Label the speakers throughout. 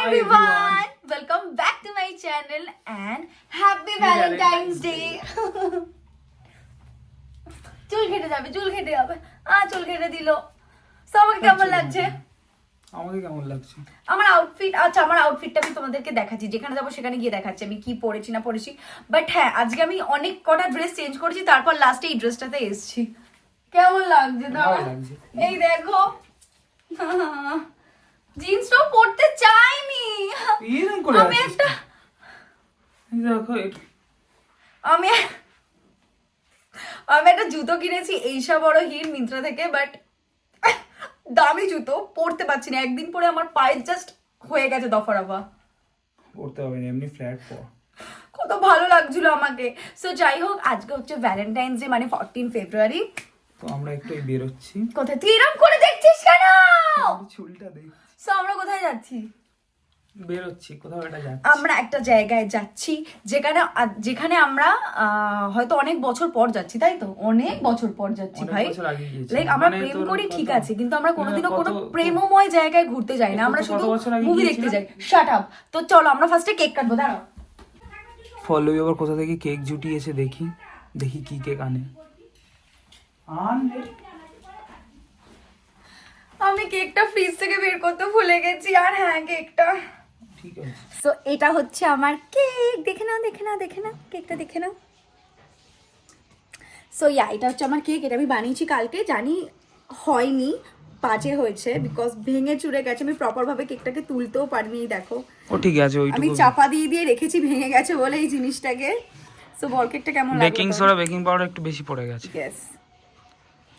Speaker 1: everyone. Welcome back to my channel and happy Valentine's Day. চুল কেটে যাবে চুল কেটে যাবে। আ চুল কেটে দিল। So, কেমন লাগছে?
Speaker 2: আমাকে কেমন লাগছে?
Speaker 1: আমার আউটফিট আচ্ছা আমার আউটফিটটা আমি তোমাদেরকে দেখাচ্ছি। যেখানে যাব সেখানে গিয়ে দেখাচ্ছি। আমি কি পরেছি না পরেছি। বাট হ্যাঁ আজকে আমি অনেক কটা ড্রেস চেঞ্জ করেছি তারপর লাস্টে এই ড্রেসটাতে এসেছি। কেমন লাগছে। এই দেখো। জিন্সটাও পরতে চাইনি।
Speaker 2: এরকম করে
Speaker 1: আমি একটা
Speaker 2: দেখো
Speaker 1: আমি আমি একটা জুতো কিনেছি এইসা বড় হিট মিন্ত্রা থেকে বাট দামি জুতো পরতে পারছি না। একদিন পরে আমার পায়ে জাস্ট হয়ে গেছে দফা রফা
Speaker 2: পড়তে হবে না এমনি ফ্ল্যাট পর।
Speaker 1: কত ভালো লাগছিল আমাকে। সো যাই হোক আজকে হচ্ছে ভ্যালেন্টাইন্স ডে মানে ফোরটিন ফেব্রুয়ারি
Speaker 2: তো আমরা একটু বেরোচ্ছি।
Speaker 1: কোথায়? তুই এরকম করে দেখছিস কেন?
Speaker 2: চুলটা দেখ
Speaker 1: সো আমরা কোথায় যাচ্ছি?
Speaker 2: বেরোচ্ছি কোথাও এটা যাচ্ছে।
Speaker 1: আমরা একটা জায়গায় যাচ্ছি যেখানে যেখানে আমরা আহ, হয়তো অনেক বছর পর যাচ্ছি তাই তো? অনেক বছর পর যাচ্ছি ভাই। লাইক আমরা
Speaker 2: মানে
Speaker 1: প্রেম করি ঠিক আছে কিন্তু আমরা কোনোদিনও কোনো প্রেমময় জায়গায় ঘুরতে যাই না আমরা শুধু মুভি দেখতে যাই। শাট আপ তো চলো আমরা ফার্স্টে কেক কাটবো দাঁড়াও।
Speaker 2: ফলো আবার কোথা থেকে? কেক জুটিয়েছে দেখি। দেখি কি কেক আনে। আনলে
Speaker 1: আমি কেকটা ফ্রিজ থেকে বের করতে ভুলে গেছি। আর হ্যাঁ কেকটা। সো এটা হচ্ছে আমার কেক। দেখে নাও দেখে নাও দেখে নাও কেকটা দেখে নাও। সো ইয়া এটা হচ্ছে আমার কেক। এটা আমি বানিয়েছি কালকে। জানি হয়নি বাজে হয়েছে বিকজ ভেঙে চুরে গেছে। আমি প্রপার ভাবে কেকটাকে তুলতেও পারিনি দেখো।
Speaker 2: ও ঠিক আছে
Speaker 1: আমি চাপা দিয়ে দিয়ে রেখেছি ভেঙে গেছে বলে এই জিনিসটাকে। সো বল কেকটা কেমন
Speaker 2: বেকিং সোডা বেকিং পাউডার একটু বেশি পড়ে গেছে।
Speaker 1: ইয়েস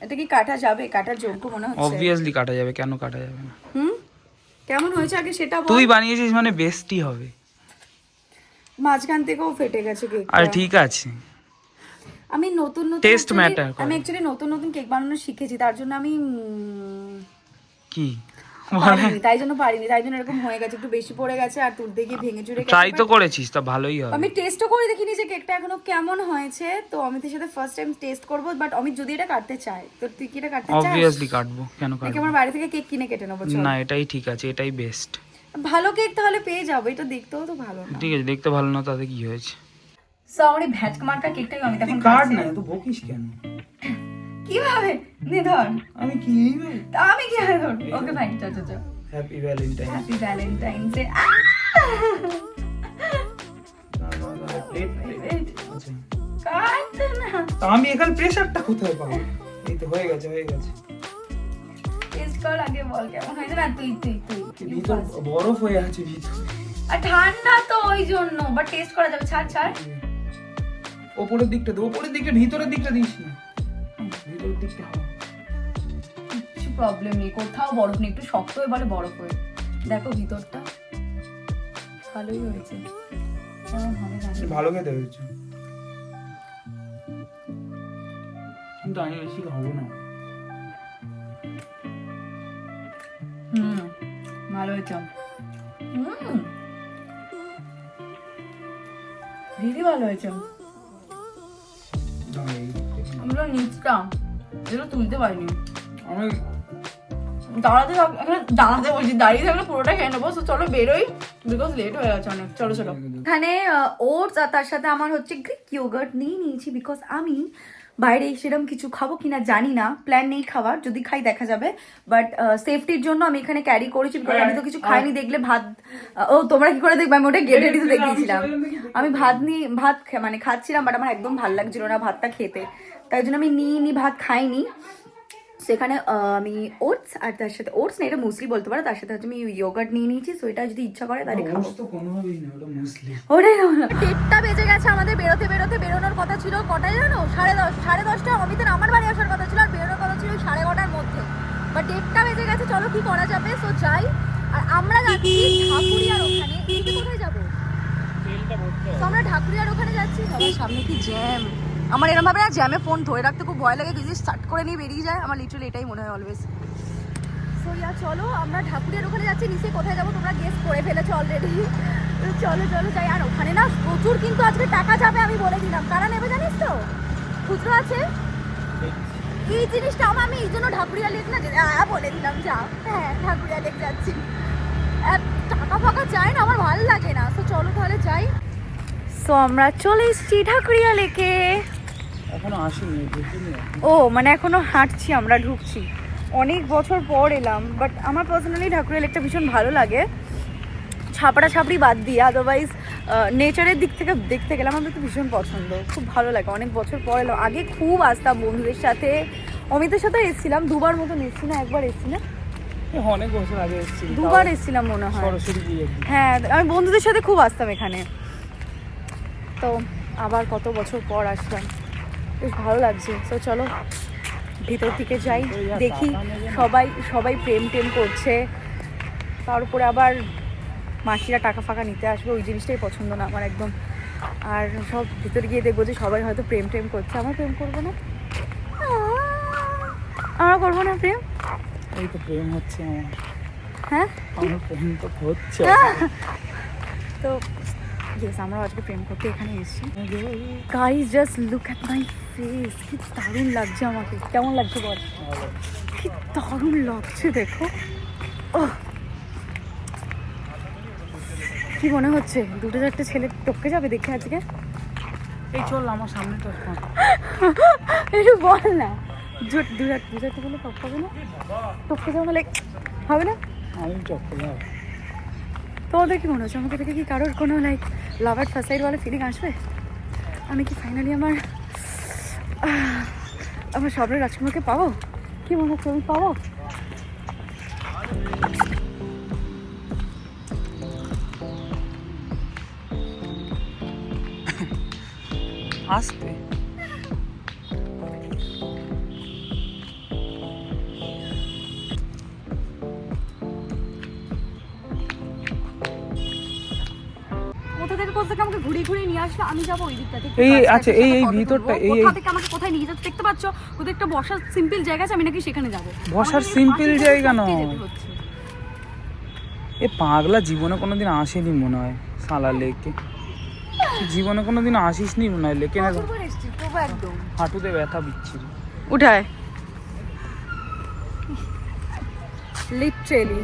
Speaker 1: এটা কি কাটা যাবে? কাটার যোগ্য মনে হচ্ছে?
Speaker 2: অবভিয়াসলি কাটা যাবে কেন কাটা যাবে না?
Speaker 1: হুম? কেমন হয়েছে? আগে সেটা বল।
Speaker 2: তুই বানিয়েছিস মানে বেস্টই হবে।
Speaker 1: মাঝখান থেকেও ফেটে গেছে কেক
Speaker 2: আর ঠিক আছে।
Speaker 1: আমি নতুন নতুন
Speaker 2: টেস্ট ম্যাটার
Speaker 1: আমি অ্যাকচুয়ালি নতুন নতুন কেক বানানো শিখেছি তার জন্য আমি
Speaker 2: কি?
Speaker 1: পারিনি তাই জন্য পারিনি তাই জন্য এরকম হয়ে গেছে একটু বেশি পড়ে গেছে আর তুলতে গিয়ে ভেঙে চুরে
Speaker 2: ট্রাই তো করেছিস তা ভালোই হবে।
Speaker 1: আমি টেস্টও করে দেখিনি যে কেকটা এখনও কেমন হয়েছে তো অমিতের সাথে ফার্স্ট টাইম টেস্ট করব বাট অমিত যদি এটা কাটতে চায় তো তুই কি এটা কাটতে চাস?
Speaker 2: অবভিয়াসলি কাটবো কেন
Speaker 1: নাকি
Speaker 2: কাটবো?
Speaker 1: আমার বাড়ি থেকে কেক কিনে কেটে নেব
Speaker 2: না এটাই ঠিক আছে এটাই বেস্ট
Speaker 1: ভালো কেক তাহলে পেয়ে যাব এটা দেখতেও তো ভালো না।
Speaker 2: ঠিক আছে দেখতে ভালো না তাতে কি হয়েছে?
Speaker 1: সো আমার এই ভ্যাট মার্কা কেকটাই আমি তখন
Speaker 2: কাট না তো বকিস কেন?
Speaker 1: কীভাবে? নে ধর।
Speaker 2: আমি কি
Speaker 1: তা আমি কি ওকে ফাইন চল চল
Speaker 2: happy Valentine
Speaker 1: happy Valentine's day
Speaker 2: তা আমি এখানে প্রেসারটা কোথায় পাবো? এই তো হয়ে গেছে হয়ে গেছে।
Speaker 1: টেস্ট কর আগে বল কেমন হয়েছে। না তুই তুই তুই
Speaker 2: ভিতর বরফ হয়ে আছে ভিতর।
Speaker 1: আর ঠান্ডা তো ওই জন্য বাট টেস্ট করা যাবে। ছাড় ছাড়।
Speaker 2: ওপরের দিকটা দে ওপরের দিকটা ভিতরের দিকটা দিস না। দিকটা হবে।
Speaker 1: কিছু প্রবলেম নেই কোথাও বরফ নেই একটু শক্ত হয়ে বলে বরফ হয়ে। দেখো ভিতরটা। ভালোই হয়েছে।
Speaker 2: ভালো খেতে হয়েছে। কিন্তু আমি বেশি খাব না।
Speaker 1: হুম ভালো হয়েছে। হুম। দিদি ভালো হয়েছে। আমরা নিচটা। তুলতে পারিনি।
Speaker 2: আমি
Speaker 1: দাঁড়াতে থাক এখানে দাঁড়াতে বলছি দাঁড়িয়ে থাকলে পুরোটা খেয়ে নেব। চলো বেরোই বিকজ লেট হয়ে গেছে অনেক। চলো চলো। এখানে ওটস আর তার সাথে আমার হচ্ছে গ্রিক ইয়োগার্ট নিয়ে নিয়েছি বিকজ আমি বাইরে সেরকম কিছু খাব কিনা জানি না। প্ল্যান নেই খাবার যদি খাই দেখা যাবে। বাট সেফটির জন্য আমি এখানে ক্যারি করেছি বিকজ আমি তো কিছু খাইনি দেখলে ভাত ও তোমরা কি করে দেখবে? আমি ওটা গেটে দেখিয়েছিলাম। আমি ভাত নিয়ে ভাত মানে খাচ্ছিলাম বাট আমার একদম ভালো লাগছিল না ভাতটা খেতে। তাই জন্য আমি নিয়ে নি ভাত খাইনি। সেখানে আমি ওটস আর তার সাথে ওটস না এটা মুসলি বলতে পারো তার সাথে হচ্ছে আমি ইয়োগার্ট নিয়ে নিয়েছি সো এটা যদি ইচ্ছা করে তাহলে খাব। ওটাই ডেটটা বেজে গেছে আমাদের বেরোতে বেরোতে বেরোনোর কথা ছিল কটায় জানো? সাড়ে দশ সাড়ে দশটা অমিতের আমার বাড়ি আসার কথা ছিল আর বেরোনোর কথা ছিল সাড়ে কটার মধ্যে। বাট ডেটটা বেজে গেছে চলো কি করা যাবে? সো যাই আর আমরা যাচ্ছি ঢাকুরিয়ার ওখানে। কোথায় যাব? তো আমরা ঢাকুরিয়ার ওখানে যাচ্ছি সবার সামনে কি জ্যাম আমার এরমভাবে না জ্যামে ফোন ধরে রাখতে খুব ভয় লাগে যদি স্টার্ট করে নিয়ে বেরিয়ে যায়। আমার লিটারালি এটাই মনে হয় অলওয়েজ সো ইয়া চলো, আমরা ঠাকুরের ওখানে যাচ্ছি, নিচে কোথায় যাব তোমরা গেস করে ফেলেছো অলরেডি চলো চলো, যাই, আর ওখানে না প্রচুর কিন্তু আজকে টাকা যাবে আমি বলে দিলাম। কারা নেবে জানিস তো? খুচরো আছে? এই জিনিসটা আমার, আমি এই জন্য ঢাকুরিয়া লেখ না বলে দিলাম, যা। হ্যাঁ ঢাকুরিয়া লেখ যাচ্ছি। টাকা ফাঁকা চাই না, আমার ভালো লাগে না। তো চলো তাহলে যাই। সো আমরা চলে এসেছি ঢাকুরিয়া লেকে
Speaker 2: এখনও আসেনি ঢুকিনি
Speaker 1: ও মানে এখনও হাঁটছি আমরা ঢুকছি। অনেক বছর পর এলাম বাট আমার পার্সোনালি ঢাকুরিয়া লেকটা ভীষণ ভালো লাগে। ছাপড়া ছাপড়ি বাদ দিয়ে আদারওয়াইজ নেচারের দিক থেকে দেখতে গেলাম আমার তো ভীষণ পছন্দ। খুব ভালো লাগে অনেক বছর পর এলাম। আগে খুব আসতাম বন্ধুদের সাথে। অমিতের সাথে এসেছিলাম দুবার মতন এসেছি না একবার এসেছি না।
Speaker 2: অনেক বছর আগে এসেছি
Speaker 1: দুবার এসেছিলাম মনে হয়। হ্যাঁ আমি বন্ধুদের সাথে খুব আসতাম এখানে। তো আবার কত বছর পর আসলাম। বেশ ভালো লাগছে। তো চলো ভিতর দিকে যাই দেখি সবাই সবাই প্রেম টেম করছে। তার উপরে আবার মাসিরা টাকা ফাঁকা নিতে আসবে ওই জিনিসটাই পছন্দ না আমার একদম। আর সব ভিতরে গিয়ে দেখব যে সবাই হয়তো প্রেম টেম করছে। আমার প্রেম করব না? আমরা করব না প্রেম?
Speaker 2: এই তো প্রেম হচ্ছে আমার।
Speaker 1: হ্যাঁ?
Speaker 2: আমার প্রেম তো হচ্ছে।
Speaker 1: তো ইয়েস আমরা আজকে প্রেম করতে এখানে এসেছি। Guys just look at my face কি দারুণ লাগছে আমাকে। কেমন লাগছে বল? কি দারুণ লাগছে দেখো। ও কি মনে হচ্ছে? দুটো চারটে ছেলে টপকে যাবে দেখে আজকে?
Speaker 2: এই চল আমার সামনে তো
Speaker 1: একটু বল না। দু দু চার- দু চারটে বলে টপকাবে না? টপকে যাব না লাইক হবে না?
Speaker 2: আমি চক্কর
Speaker 1: তোমাদের কি মনে হচ্ছে? আমাকে দেখে কি কারোর কোনো like love at first sight feeling আসবে? আমি কি ফাইনালি আমার আমার স্বপ্নের রাজকুমারকে পাবো? কি মনে হচ্ছে আমি পাবো?
Speaker 2: আসতে।
Speaker 1: কোথা থেকে কোথা থেকে আমাকে ঘুরিয়ে ঘুরিয়ে নিয়ে আসলো? আমি যাব ওই দিকটাতে।
Speaker 2: এই- আচ্ছা, এই- এই ভিতরটা, এই-
Speaker 1: কোথা থেকে আমাকে কোথায় নিয়ে যাচ্ছে দেখতে পাচ্ছ? ওদের একটা বসার সিম্পল জায়গা আছে আমি নাকি সেখানে যাব।
Speaker 2: বসার
Speaker 1: আমাকে
Speaker 2: জায়গা নয়। এ পাগলা জীবনে কোনোদিন আসেনি মনে হয় সালা লেকে। জীবনে কোনোদিন আসিস নি মনে হয় লেকে না হাঁটুতে ব্যথা বিচ্ছিরি।
Speaker 1: উঠায়। লিটারেলি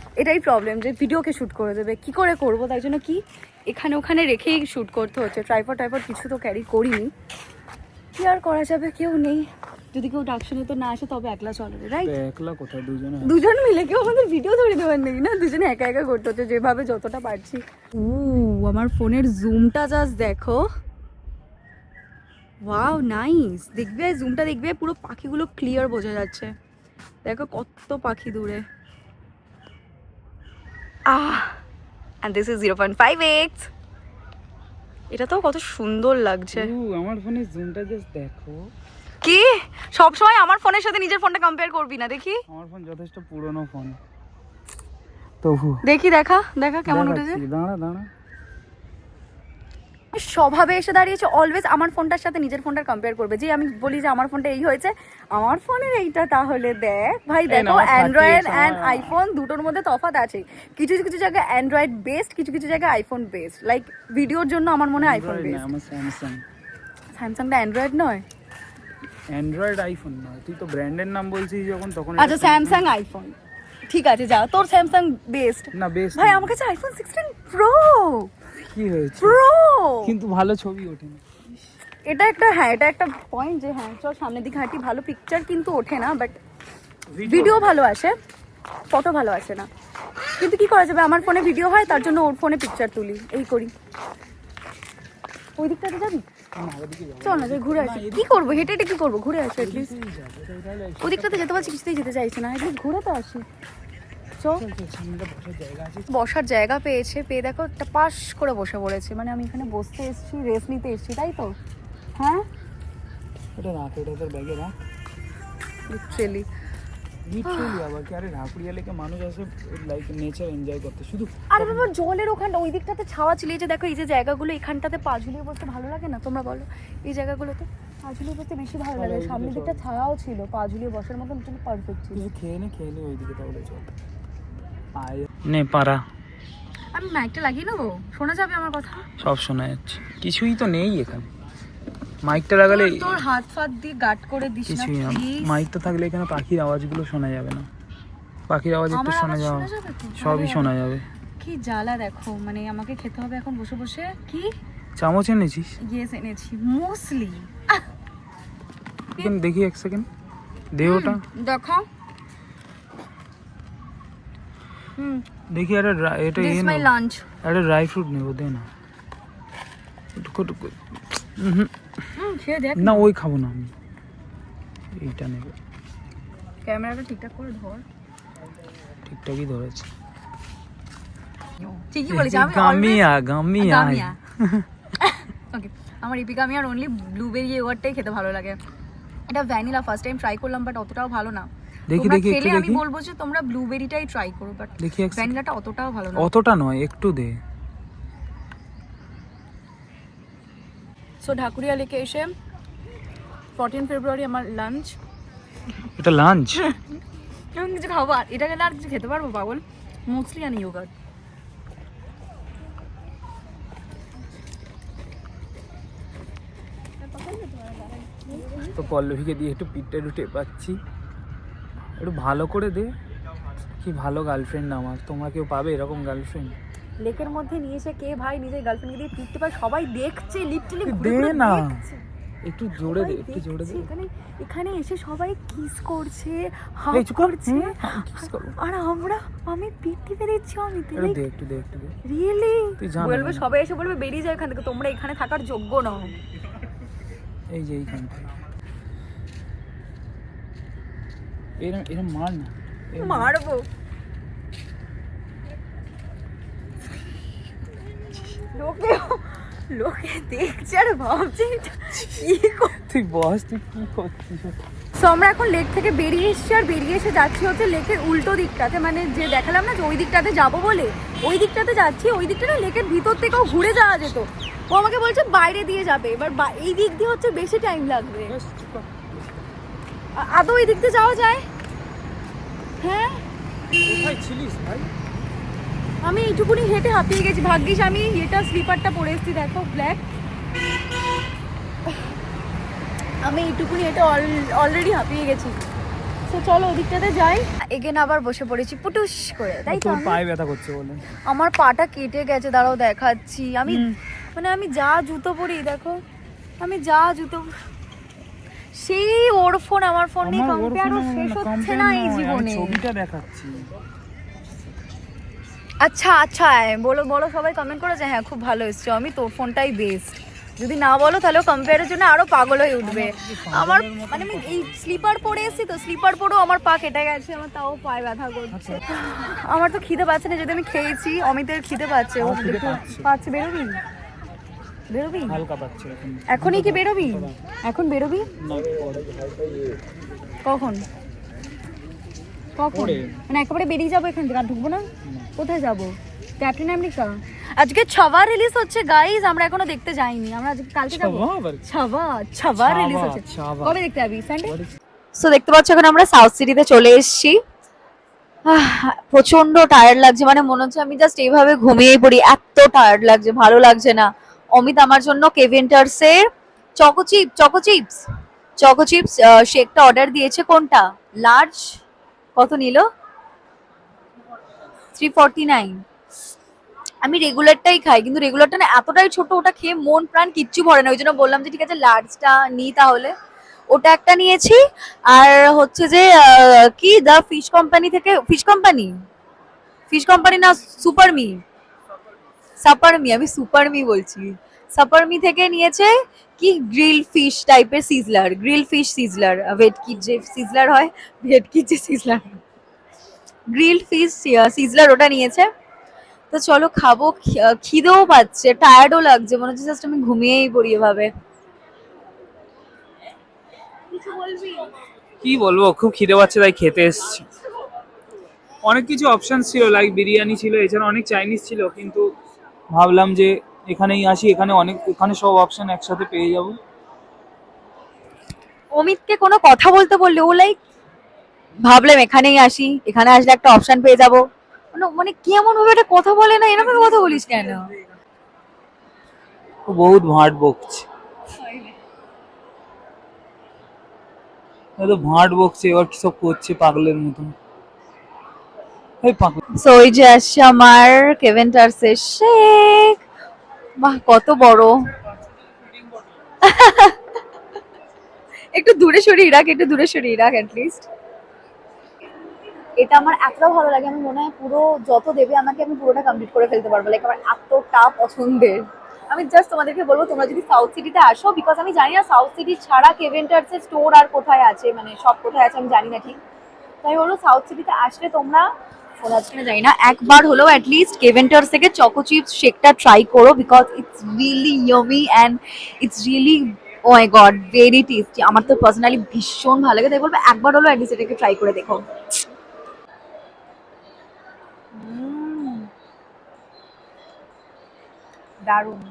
Speaker 1: এটাই প্রবলেম যে ভিডিওকে শ্যুট করে দেবে। কি করে করব? তাই জন্য কি? এখানে ওখানে রেখেই শ্যুট করতে হচ্ছে। ট্রাইপড টাইপড কিছু তো ক্যারি করিনি। কি আর করা যাবে? কেউ নেই। যদি কেউ ডাক শুনে তো না আসে তবে একলা চলবে রাইট
Speaker 2: একলা কোথায়? দুজনে
Speaker 1: দুজন মিলে কেউ আমাদের ভিডিও ধরে দেওয়ার নেই না? দুজনে একা একা করতে হচ্ছে যেভাবে যতটা পারছি। ও আমার ফোনের জুমটা জাস্ট দেখো। ওয়াও নাইস দেখবে? জুমটা দেখবে? পুরো পাখিগুলো ক্লিয়ার বোঝা যাচ্ছে। দেখো কত পাখি দূরে। আহ and this is zero point five X এটা তো কত সুন্দর লাগছে।
Speaker 2: আমার ফোনে জুমটা জাস্ট দেখো।
Speaker 1: কি? সব সময় আমার ফোনের সাথে নিজের ফোনটা কম্পেয়ার করবি না দেখি।
Speaker 2: আমার ফোন যথেষ্ট পুরনো ফোন। তবু।
Speaker 1: দেখি দেখা দেখা কেমন উঠেছে।
Speaker 2: দাঁড়া দাঁড়া।
Speaker 1: স্বভাবে এসে দাঁড়িয়েছে অলওয়েজ আমার ফোনটার সাথে নিজের ফোনটার কম্পেয়ার করবে। যে আমি বলি যে আমার ফোনটা এই হয়েছে আমার ফোনের এইটা তাহলে দেখ। ভাই দেখো অ্যান্ড্রয়েড অ্যান্ড আইফোন দুটোর মধ্যে তফাৎ আছে। কিছু কিছু জায়গায় অ্যান্ড্রয়েড বেস্ট কিছু কিছু জায়গায় আইফোন বেস্ট লাইক ভিডিওর জন্য আমার মনে হয় আইফোন বেস্ট স্যামসাংটা অ্যান্ড্রয়েড নয়?
Speaker 2: অ্যান্ড্রয়েড আইফোন নয়। তুই তো ব্র্যান্ডের নাম বলছিস যখন তখন
Speaker 1: আচ্ছা স্যামসাং আইফোন ঠিক আছে যা তোর স্যামসাং বেস্ট
Speaker 2: না বেস্ট
Speaker 1: ভাই আমার কাছে আইফোন সিক্সটিন প্রো
Speaker 2: কি হয়েছে?
Speaker 1: প্রো
Speaker 2: কিন্তু ভালো ছবি ওঠে না
Speaker 1: এটা একটা হ্যাঁ এটা একটা পয়েন্ট যে হ্যাঁ চল সামনের দিকে হাঁটি ভালো পিকচার কিন্তু ওঠে না বাট ভিডিও ভালো আসে ফটো ভালো আসে না। কিন্তু কি করা যাবে? আমার ফোনে ভিডিও হয় তার জন্য ওর ফোনে পিকচার তুলি এই করি। ওই দিকটাতে যাবি? চল না ঘুরে আসি। কি করব? হেঁটে হেঁটে কি করব? ঘুরে আসি অ্যাটলিস্ট ওই দিকটাতে যেতে পারছি কিছুতেই যেতে চাইছে না একটু ঘুরে তো আসি।
Speaker 2: সামনে বসার জায়গা
Speaker 1: পেয়েছে। পেয়ে দেখো একটা পাশ করে বসে পড়েছে। মানে আমি এখানে বসতে এসেছি রেস্ট নিতে এসেছি তাই তো? হ্যাঁ?
Speaker 2: এটা রাখ এটা তোর ব্যাগে রাখ
Speaker 1: লিটারেলি
Speaker 2: লিটারালি আবার কি? আরে ঢাকুরিয়া লেকে মানুষ আসে লাইক নেচার এনজয় করতে। শুধু
Speaker 1: আরে বাবা জলের ওখানটা ওই দিকটাতে ছাওয়া ছিল এই যে দেখো এই যে জায়গাগুলো এখানটাতে পা ঝুলিয়ে বসতে ভালো লাগে না? তোমরা বলো এই জায়গাগুলোতে পা ঝুলিয়ে বসতে বেশি ভালো লাগে। সামনের দিকটা ছায়াও ছিল পা ঝুলিয়ে বসার মতন পারফেক্ট ছিল।
Speaker 2: খেয়ে নে খেয়ে নে ওইদিকে তাহলে চল। নে পারা
Speaker 1: আমি মাইকটা লাগিয়ে নেব? শোনা যাবে আমার কথা?
Speaker 2: সব শোনা যাচ্ছে। কিছুই তো নেই এখানে। মাইকটা লাগালে
Speaker 1: তোর- হাত ফাত দিয়ে গার্ড করে দিস না
Speaker 2: মাইকটা থাকলে এখানে পাখির আওয়াজগুলো শোনা যাবে না। পাখির আওয়াজ একটু শোনা
Speaker 1: যাবে
Speaker 2: সবই শোনা যাবে।
Speaker 1: কি জ্বালা দেখো মানে আমাকে খেতে হবে এখন বসে বসে। কি?
Speaker 2: চামচ এনেছিস?
Speaker 1: ইয়েস এনেছি।
Speaker 2: এখানে দেখি এক সেকেন্ড দে ওটা
Speaker 1: দেখো হুম
Speaker 2: দেখি একটা dry- এটা
Speaker 1: দিস মাই লাঞ্চ
Speaker 2: একটা ড্রাই ফ্রুট নেব দে না। টুকু টুকু
Speaker 1: হুম দেখ।
Speaker 2: না ওই খাব না আমি। এইটা নেব।
Speaker 1: ক্যামেরাটা ঠিকঠাক করে ধর।
Speaker 2: ঠিকঠাকই ধরেছে।
Speaker 1: ঠিকই বলেছি আমি
Speaker 2: গামিয়া। গামিয়া
Speaker 1: ওকে আমার ইপিকামিয়ার অনলি ব্লুবেরি ইয়োগার্টটাই খেতে ভালো লাগে। এটা ভ্যানিলা ফার্স্ট টাইম ট্রাই করলাম বাট অতটাও ভালো না।
Speaker 2: দেখি দেখি একটু
Speaker 1: খেলে আমি বলব যে তোমরা ব্লুবেরিটাই ট্রাই করো বাট
Speaker 2: দেখি
Speaker 1: ভ্যানিলাটা অতটাও ভালো না।
Speaker 2: অতটা নয় একটু দে।
Speaker 1: সো ঢাকুরিয়া লেকে এসে ফোরটিন ফেব্রুয়ারি আমার লাঞ্চ
Speaker 2: এটা লাঞ্চ
Speaker 1: এবং কিছু খাব? আর এটা গেলে আর কিছু খেতে পারব পাগল? মোস্টলি আনি ইয়োগার্ট
Speaker 2: তো পল্লবীকে দিয়ে একটু পিঠটা একটু টেপাচ্ছি একটু ভালো করে দে। কি ভালো গার্লফ্রেন্ড আমার? তোমরা কেউ পাবে এরকম গার্লফ্রেন্ড
Speaker 1: লেকের মধ্যে নিয়ে এসে কে ভাই নিজের গার্লফ্রেন্ডকে দিয়ে ফিরতে পারে? সবাই দেখছে লিটারালি
Speaker 2: দে না। একটু জোরে দে একটু জোরে দে।
Speaker 1: এখানে এখানে এসে সবাই কিস করছে হাগ
Speaker 2: চুপ
Speaker 1: করছে।
Speaker 2: আমি kiss
Speaker 1: আর আমরা আমি পিঠ টিপে দিচ্ছি আমি
Speaker 2: একটু দে একটু দে একটু দে।
Speaker 1: রিয়েলি
Speaker 2: তুই জানা
Speaker 1: বলবে সবাই এসে বলবে বেরিয়ে যায় এখান থেকে তোমরা এখানে থাকার যোগ্য নও।
Speaker 2: এই যে এইখান থেকে। এরম এরম মার না।
Speaker 1: মারবো। লোকে লোকে দেখছে আর ভাবছে কি
Speaker 2: তুই বস তুই কি করছিস?
Speaker 1: সো আমরা এখন লেক থেকে বেরিয়ে এসেছি আর বেরিয়ে এসে যাচ্ছি হচ্ছে লেকের উল্টো দিকটাতে। মানে যে দেখালাম না যে ওই দিকটাতে যাব বলে ওই দিকটাতে যাচ্ছি ওই দিকটাতে লেকের ভিতর থেকেও ঘুরে যাওয়া যেত। ও আমাকে বলছে বাইরে দিয়ে যাবে। এবার এই দিক দিয়ে হচ্ছে বেশি টাইম লাগবে। আদৌ এই দিক দিয়ে যাওয়া যায়? হ্যাঁ?
Speaker 2: কোথায় ছিলিস ভাই?
Speaker 1: আমি এইটুকুনি হেঁটে হাঁপিয়ে গেছি। ভাগ্যিস আমি এটা স্লিপারটা পরে এসেছি দেখো ব্ল্যাক আমি এইটুকুনি হেঁটে অলরেডি হাঁপিয়ে গেছি। তো চলো ওদিকটাতে যাই। এগেন আবার বসে পড়েছি পুটুস করে তাই তো
Speaker 2: পায়ে ব্যথা করছে বলে।
Speaker 1: আমার পাটা কেটে গেছে দাঁড়াও দেখাচ্ছি। আমি মানে আমি যা জুতো পরি দেখো আমি যা জুতো সেই ওর ফোন আমার ফোন নিয়ে কম্পেয়ারও শেষ হচ্ছে না এই জীবনে।
Speaker 2: ছবিটা দেখাচ্ছি।
Speaker 1: আচ্ছা আচ্ছা বলো বলো সবাই কমেন্ট করে যে হ্যাঁ খুব ভালো এসছে। আমি তোর ফোনটাই বেস্ট যদি না বলো তাহলে কম্পেয়ারের জন্য আরও পাগল হয়ে উঠবে। আমার মানে আমি এই স্লিপার পরে এসেছি তো স্লিপার পরেও আমার পা কেটে গেছে আমার তাও পায়ে ব্যথা করছে। আমার তো খিদে পাচ্ছে না যদি আমি খেয়েছি অমিতের খিদে পাচ্ছে ও।
Speaker 2: পাচ্ছে
Speaker 1: বেরোবি? বেরোবি?
Speaker 2: হালকা পাচ্ছে
Speaker 1: এখনই কি বেরোবি? এখন বেরোবি? কখন? কখন? মানে একেবারে বেরিয়ে যাব এখান থেকে আর ঢুকবো না? কোথায় যাব? Captain America? আজকে ছবা রিলিজ হচ্ছে গাইজ আমরা এখনও দেখতে যাইনি। আমরা আজকে কালকে যাব।
Speaker 2: ছবা
Speaker 1: ছবা ছবা রিলিজ হচ্ছে। কবে দেখতে যাবি সানডে সো দেখতে পাচ্ছ এখন আমরা সাউথ সিটিতে চলে এসেছি। প্রচণ্ড টায়ার্ড লাগছে মানে মনে হচ্ছে আমি জাস্ট এইভাবে ঘুমিয়েই পড়ি। এত টায়ার্ড লাগছে ভালো লাগছে না। অমিত আমার জন্য কেভেন্টার্সের choco chip choco chips choco chips শেকটা order দিয়েছে কোনটা? লার্জ কত নিল? থ্রি নাইন আমি রেগুলারটাই খাই, কিন্তু রেগুলারটা না এতটাই ছোট, ওটা খেয়ে মন প্রাণ কিচ্ছু ভরে না। ওই জন্য বললাম যে, ঠিক আছে লার্জটা নিই তাহলে। ওটা একটা নিয়েছি, আর হচ্ছে যে কি? দা ফিশ কোম্পানি থেকে ফিশ কোম্পানি ফিশ কোম্পানি না সুপার মি সাপার মি আমি সুপারমি বলছি। সাপারমি থেকে নিয়েছে কি গ্রিল ফিশ টাইপের সিজলার গ্রিল ফিশ সিজলার ভেটকির যে সিজলার হয় ভেটকির যে সিজলার। গ্রিল ফিশ সিজলার ওটা নিয়েছে। তো চলো খাব খিদেও পাচ্ছে টায়ার্ডও লাগছে মনে হচ্ছে জাস্ট আমি ঘুমিয়েই পড়ি এভাবে।
Speaker 2: কি বলব খুব খিদে পাচ্ছে তাই খেতে এসেছি। অনেক কিছু অপশন ছিল লাইক বিরিয়ানি ছিল এছাড়া অনেক চাইনিজ ছিল কিন্তু ভাবলাম যে এখানেই আসি এখানে অনেক এখানে সব অপশন একসাথে পেয়ে যাব।
Speaker 1: অমিতকে কোনো কথা বলতে বললে ও লাইক ভাবলাম এখানেই আসি এখানে আসলে একটা অপশন পেয়ে যাব। মানে মানে কি এমন ভাবে একটা কথা বলে না এরকম কথা বলিস কেন?
Speaker 2: ও বহুত ভাঁট বকছে। ভাঁট বকছে এবার কি সব করছে পাগলের মতন।
Speaker 1: সো ওই যে আসছে আমার কেভেন টার্সের শেখ বাহ, কত বড়। একটু দূরে সরিয়ে রাখ, একটু দূরে সরিয়ে রাখ লিস্ট এটা আমার এতটা ভালো লাগে, আমি মনে হয় পুরো যত দেবে আমাকে আমি পুরোটা কমপ্লিট করে ফেলতে পারব। লাইক আমার এতটা পছন্দের। আমি জাস্ট তোমাদেরকে বলব, তোমরা যদি সাউথ সিটিতে আসো বিকজ আমি জানি না সাউথ সিটি ছাড়া কেভেন্টার্সের স্টোর আর কোথায় আছে মানে সব কোথায় আছে, আমি জানি না ঠিক। তাই বলব সাউথ সিটিতে আসলে তোমরা শোনা যাচ্ছে না জানি না একবার হলেও অ্যাটলিস্ট কেভেন্টার্স থেকে চকো চিপস শেকটা ট্রাই করো because it's really yummy and it's really oh my god very tasty আমার তো পার্সোনালি ভীষণ ভালো লাগে তাই বলব একবার হলেও অ্যাটলিস্ট এটাকে ট্রাই করে দেখো। দারুণ।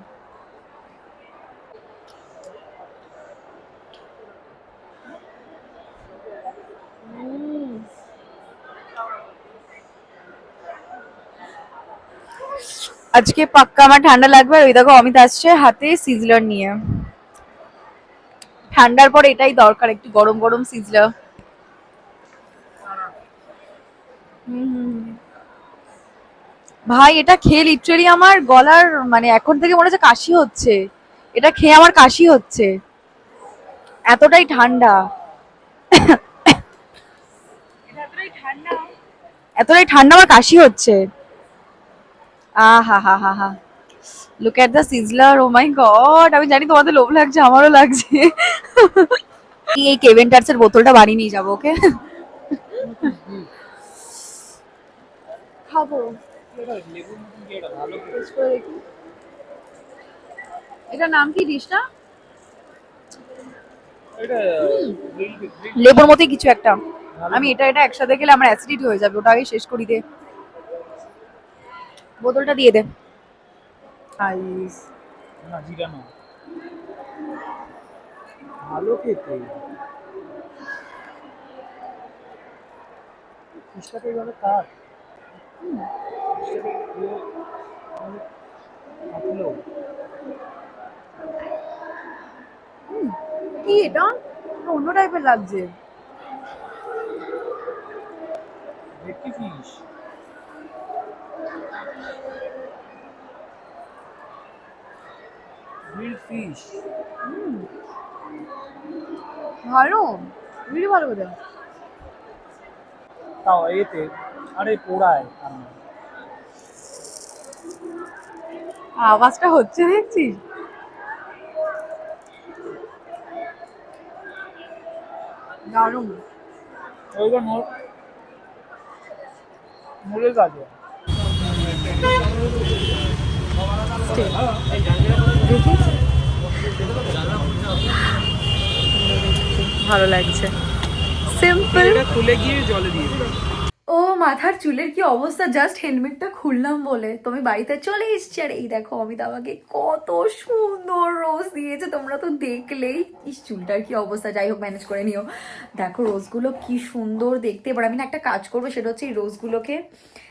Speaker 1: আজকে পাক্কা আমার ঠান্ডা লাগবে আর ওই দেখো অমিত আসছে হাতে সিজলার নিয়ে। ঠান্ডার পর এটাই দরকার একটু গরম গরম সিজলার। ভাই এটা খেয়ে লিটারালি আমার গলার মানে এখন থেকে মনে হচ্ছে কাশি হচ্ছে। এটা খেয়ে আমার কাশি হচ্ছে। এতটাই ঠান্ডা। এতটাই ঠান্ডা আমার কাশি হচ্ছে। আহা হা হা হা look at the sizzler oh my god আমি জানি তোমাদের লোভ লাগছে আমারও লাগছে। এই কেভেন্টার্সের বোতলটা বাড়ি নিয়ে যাব ওকে খাব। এটার নাম কি ডিশটা? লেবুর মতোই কিছু একটা। আমি এটা এটা একসাথে গেলে আমার অ্যাসিডিটি হয়ে যাবে ওটা আগে শেষ করি দে। বোতলটা দিয়ে দে। আইস
Speaker 2: না জিরা না। ভালো খেতে। ফিশটাকে এইভাবে কাট।
Speaker 1: কি এটা? এটা অন্য টাইপের লাগছে।
Speaker 2: ভেটকি ফিশ ফিশ
Speaker 1: ভালো ভালো কথা
Speaker 2: তাও এতে আরে পোড়ায়।
Speaker 1: আওয়াজটা হচ্ছে দেখছিস? দারুণ।
Speaker 2: ওইবার মোর মোরের
Speaker 1: ভালো লাগছে। সিম্পল
Speaker 2: খুলে গিয়ে জলে দিয়ে
Speaker 1: ও মাথার চুলের কি অবস্থা? জাস্ট হেলমেটটা খুললাম বলে। তুমি বাড়িতে চলে এসছি। আর এই দেখো অমিত আমাকে কত সুন্দর রোজ দিয়েছে। তোমরা তো দেখলেই। ইস চুলটার কি অবস্থা? যাই হোক ম্যানেজ করে নিও। দেখো রোজগুলো কি সুন্দর দেখতে। এবার আমি না একটা কাজ করব সেটা হচ্ছে এই রোজগুলোকে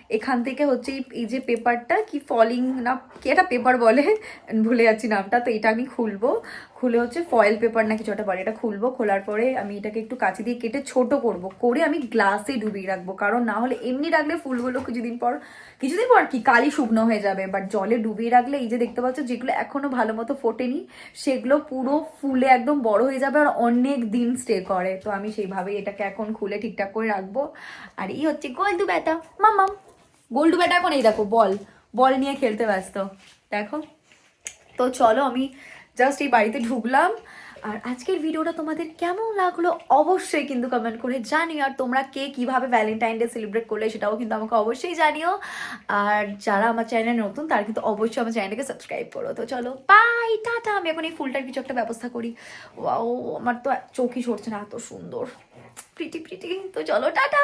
Speaker 1: এখান থেকে হচ্ছে এই- যে পেপারটা কি ফলিং না, কি একটা পেপার বলে? ভুলে যাচ্ছি নামটা, তো এটা আমি খুলবো। খুলে হচ্ছে ফয়েল পেপার না কিছু একটা বলে, এটা খুলবো। খোলার পরে আমি এটাকে একটু কাছে দিয়ে কেটে ছোট করব। করে আমি গ্লাসে ডুবিয়ে রাখব। কারণ না হলে এমনি রাখলে ফুলগুলো কিছুদিন পর কিছুদিন পর কি, কালি শুকনো হয়ে যাবে। বাট জলে ডুবিয়ে রাখলে এই যে দেখতে পাচ্ছ, যেগুলো এখনও ভালো মতো ফোটেনি, সেগুলো পুরো ফুলে একদম বড় হয়ে যাবে আর অনেক দিন স্টে করে। তো আমি সেইভাবেই এটাকে এখন খুলে ঠিকঠাক করে রাখব। আর এই হচ্ছে গোল্ডু ব্যাটা মামাম। গোল্ডু ব্যাটা এখন এই দেখো, বল বল নিয়ে খেলতে ব্যস্ত। দেখো। তো চলো আমি জাস্ট এই বাড়িতে ঢুকলাম। আর আজকের ভিডিওটা তোমাদের কেমন লাগল অবশ্যই কিন্তু কমেন্ট করে জানিও। আর তোমরা কে কীভাবে ভ্যালেন্টাইন ডে সেলিব্রেট করলে সেটাও কিন্তু আমাকে অবশ্যই জানিও। আর যারা আমার চ্যানেলে নতুন, তারা কিন্তু অবশ্যই আমার চ্যানেলকে সাবস্ক্রাইব করো। তো চলো বাই টাটা। আমি এখন এই ফুলটার কিছু একটা ব্যবস্থা করি। ও আমার তো চোখই সরছে না, এত সুন্দর। প্রিটি প্রিটি তো চলো, টাটা।